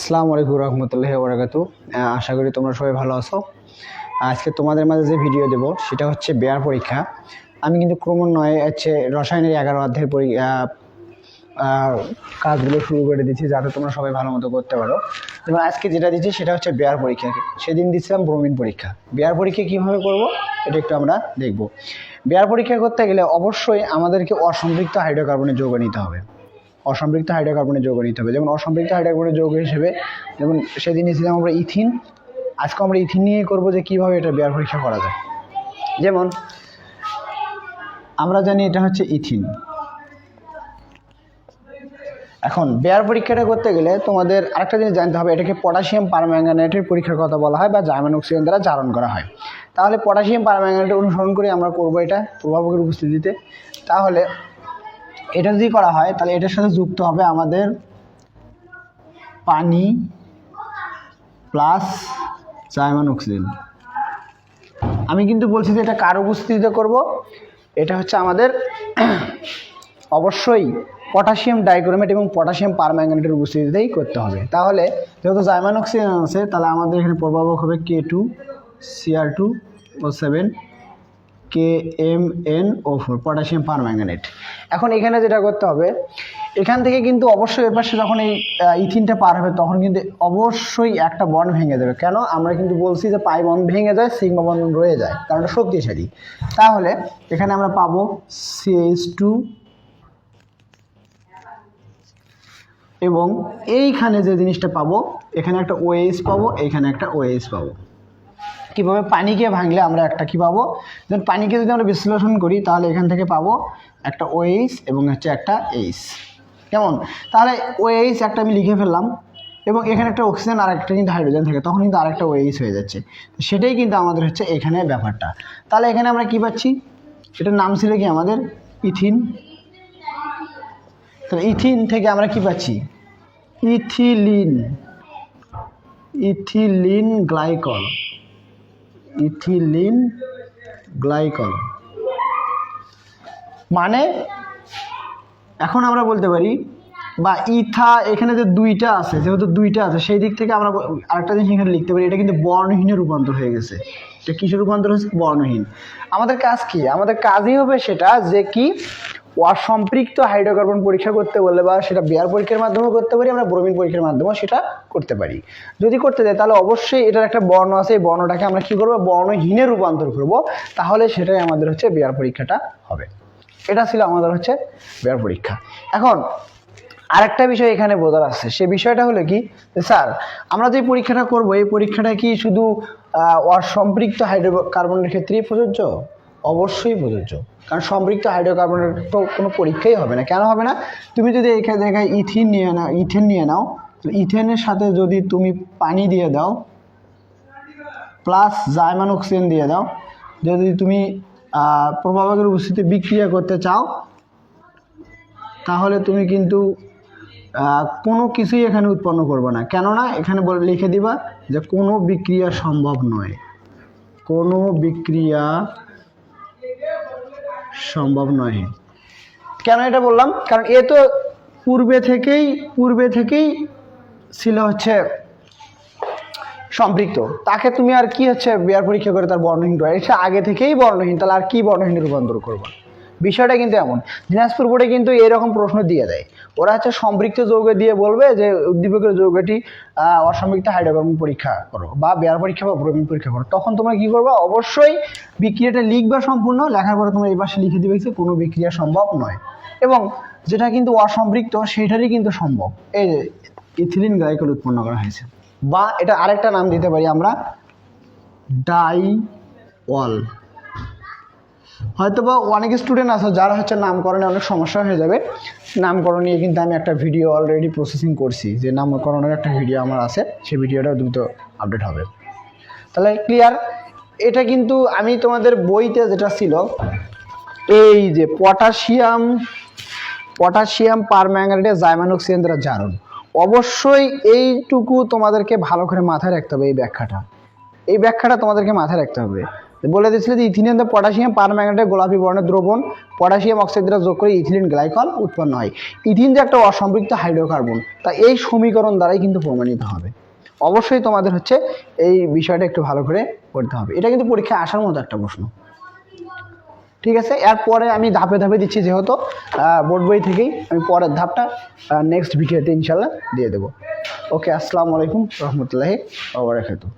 আসসালামু আলাইকুম রহমতুল্লাহি বরাকাতু আশা করি তোমরা সবাই ভালো আছো। আজকে তোমাদের মাঝে যে ভিডিও দেব সেটা হচ্ছে বেয়ার পরীক্ষা। আমি কিন্তু ক্রমান্বয়ে হচ্ছে রসায়নের এগারো অধ্যায়ের পরি আহ, আহ, কাজগুলো শুরু করে দিচ্ছি যাতে তোমরা সবাই ভালো মতো করতে পারো। এবং আজকে যেটা দিচ্ছি সেটা হচ্ছে বেয়ার পরীক্ষা। সেদিন দিচ্ছিলাম ব্রোমিন পরীক্ষা। বেয়ার পরীক্ষা কীভাবে করব এটা একটু আমরা দেখব। বেয়ার পরীক্ষা করতে গেলে অবশ্যই আমাদেরকে অসম্পৃক্ত হাইড্রোকার্বনের যৌগ নিতে হবে। অসম্পৃক্ত হাইড্রোকার্বনের যৌগ নিতে হবে। যেমন অসম্পৃক্ত হাইড্রোকার্বনের যৌগ হিসেবে যেমন সেদিন নিয়েছিলাম আমরা ইথিন। আজকে আমরা ইথিন নিয়েই করব যে কীভাবে এটা বেয়ার পরীক্ষা করা যায়। যেমন আমরা জানি এটা হচ্ছে ইথিন। এখন বেয়ার পরীক্ষাটা করতে গেলে তোমাদের আরেকটা জিনিস জানতে হবে, এটাকে পটাশিয়াম পারম্যাঙ্গানেটের পরীক্ষার কথা বলা হয় বা জার্মান অক্সিজেন দ্বারা জারণ করা হয়। তাহলে পটাশিয়াম পারম্যাঙ্গানেট অনুসরণ করে আমরা করব এটা প্রভাবকের উপস্থিতিতে। তাহলে এটা যদি করা হয়, তাহলে এটার সাথে যুক্ত হবে আমাদের পানি প্লাস জার্মান অক্সিজেন আমি কিন্তু বলছি যে এটা কার উপস্থিতিতে করব? এটা হচ্ছে আমাদের অবশ্যই পটাশিয়াম ডাইক্রোমেট এবং পটাশিয়াম পারম্যাঙ্গানেটের উপস্থিতিতেই করতে হবে। তাহলে যেহেতু জাইমান অক্সিজেন আছে, তাহলে আমাদের এখানে প্রভাবক হবে K two CR two O seven K M N O four potassium permanganate এখন এখানে যেটা করতে হবে, এখান থেকে কিন্তু অবশ্যই এর পাশে যখন এই ইথিনটা পার হবে তখন কিন্তু অবশ্যই একটা বন্ড ভেঙে যাবে কেন? আমরা কিন্তু বলছি যে পাই বন্ড ভেঙে যায়, সিগমা বন্ড রয়ে যায়, কারণ এটা শক্তিশালী। তাহলে এখানে আমরা পাবো সিএইচ টু এবং এইখানে যে জিনিসটা পাবো, এখানে একটা ওএইচ পাবো, এইখানে একটা ওএইচ পাবো। কীভাবে পানিকে ভাঙলে আমরা একটা কী পাবো? যেমন পানিকে যদি আমরা বিশ্লেষণ করি, তাহলে এখান থেকে পাবো একটা ওএইচ এবং হচ্ছে একটা এইচ কেমন? তাহলে ওএইচ একটা আমি লিখে ফেললাম এবং এখানে একটা অক্সিজেন আর একটা কিন্তু হাইড্রোজেন থাকে, তখন কিন্তু আরেকটা ওএইচ হয়ে যাচ্ছে। সেটাই কিন্তু আমাদের হচ্ছে এখানে ব্যাপারটা। তাহলে এখানে আমরা কি পাচ্ছি? এটার নাম ছিল কি আমাদের? ইথিন। তাহলে ইথিন থেকে আমরা কি পাচ্ছি? Ethylene. Ethylene glycol. Ethylene glycol. মানে? এখন আমরা বলতে পারি, বা ইথা, এখানে যে দুইটা আছে, যেহেতু দুইটা আছে, সেই দিক থেকে আমরা আরেকটা জিনিস এখানে লিখতে পারি, এটা কিন্তু বর্ণহীনে রূপান্তর হয়ে গেছে। এটা কিসের রূপান্তর হয়েছে বর্ণহীন। আমাদের কাজ কি? আমাদের কাজই হবে সেটা যে কি? অসম্পৃক্ত হাইড্রোকার্বন পরীক্ষা করতে বললে বা সেটা বেয়ার পরীক্ষার মাধ্যমে করতে পারি, আমরা ব্রোমিন পরীক্ষার মাধ্যমেও সেটা করতে পারি। যদি করতে যাই, তাহলে অবশ্যই এটার একটা বর্ণ আছে, এই বর্ণটাকে আমরা কী করব? বর্ণহীনে রূপান্তর করব। তাহলে সেটাই আমাদের হচ্ছে বেয়ার পরীক্ষাটা হবে। এটা ছিল আমাদের হচ্ছে বেয়ার পরীক্ষা। এখন আরেকটা বিষয় এখানে বোঝার আছে, সে বিষয়টা হলো কি? স্যার, আমরা যে পরীক্ষাটা করব, এই পরীক্ষাটা কি শুধু অসম্পৃক্ত হাইড্রোকার্বনের ক্ষেত্রেই প্রযোজ্য? অবশ্যই প্রযোজ্য। কারণ সম্পৃক্ত হাইড্রোকার্বনের তো কোনো পরীক্ষাই হবে না। কেন হবে না? তুমি যদি এখানে জায়গায় ইথিন নিয়ে নাও, ইথেন নিয়ে নাও তো ইথেনের সাথে যদি তুমি পানি দিয়ে দাও প্লাস জাইমান অক্সিজেন দিয়ে দাও, যদি তুমি প্রভাবকের উপস্থিতি বিক্রিয়া করতে চাও, তাহলে তুমি কিন্তু কোনো কিছুই এখানে উৎপন্ন করবে না। কেননা এখানে বলে, লিখে দিবা যে কোনো বিক্রিয়া সম্ভব নয়। কোনো বিক্রিয়া সম্ভব নয়। কেন এটা বললাম? কারণ এ তো পূর্বে থেকেই পূর্বে থেকেই ছিল হচ্ছে সম্পৃক্ত। তাকে তুমি আর কি হচ্ছে বিয়ার পরীক্ষা করে তার বর্ণহীন এটা আগে থেকেই বর্ণহীন, তাহলে আর কি বর্ণহীন রূপান্তর করব? বিষয়টা কিন্তু এমন। দিনাজপুর বোর্ডে কিন্তু এরকম প্রশ্ন দিয়ে দেয়। ওরা হচ্ছে সম্পৃক্ত যৌগ দিয়ে বলবে যে, উদ্দীপকের যৌগটি অসম্পৃক্ত হাইড্রোকার্বন পরীক্ষা করো বা বেয়ার পরীক্ষা বা ব্রোমিন পরীক্ষা করো। তখন তোমরা কি করবে? অবশ্যই বিক্রিয়াটা লিখবে সম্পূর্ণ, লেখার পরে তোমরা এই পাশে লিখে দিবে যে, কোনো বিক্রিয়া সম্ভব নয়। এবং যেটা কিন্তু অসম্পৃক্ত সেটারই কিন্তু সম্ভব। এই ইথিলিন গ্লাইকল উৎপন্ন করা হয়েছে। বা এটা আরেকটা নাম দিতে পারি আমরা, ডাই ওয়াল। হয়তো বা অনেক স্টুডেন্ট আছে যারা হচ্ছে নামকরণে অনেক সমস্যা হয়ে যাবে। নামকরণ নিয়ে কিন্তু আমি একটা ভিডিও অলরেডি প্রসেসিং করছি যে নামকরণের একটা ভিডিও আমার আছে, সেই ভিডিওটা দ্রুত আপডেট হবে। তাহলে ক্লিয়ার এটা কিন্তু আমি তোমাদের বইতে যেটা ছিল, এই যে পটাশিয়াম পটাশিয়াম পারম্যাঙ্গানেটে জাইমান অক্সিজেন দ্বারা জারণ অবশ্যই এইটুকু তোমাদেরকে ভালো করে মাথায় রাখতে হবে এই ব্যাখ্যাটা। এই ব্যাখ্যাটা তোমাদেরকে মাথায় রাখতে হবে। বলে দিয়েছিল যে ইথিলিন পটাশিয়াম পারম্যাঙ্গানেটের গোলাপি বর্ণের দ্রবণ, পটাশিয়াম অক্সাইড যোগ করে ইথিলিন গ্লাইকল উৎপন্ন হয়। ইথিন যে একটা অসম্পৃক্ত হাইড্রোকার্বন, তা এই সমীকরণ দ্বারাই কিন্তু প্রমাণিত হবে। অবশ্যই তোমাদের হচ্ছে এই বিষয়টা একটু ভালো করে পড়তে হবে। এটা কিন্তু পরীক্ষায় আসার মতো একটা প্রশ্ন। ঠিক আছে? এরপরে আমি ধাপে ধাপে দিচ্ছি যেহেতু বোর্ড বই থেকেই আমি পরের ধাপটা নেক্সট ভিডিওতে ইনশাল্লাহ দিয়ে দেবো। ওকে, আসসালামু আলাইকুম রহমতুল্লাহি ওবরাকাতুহ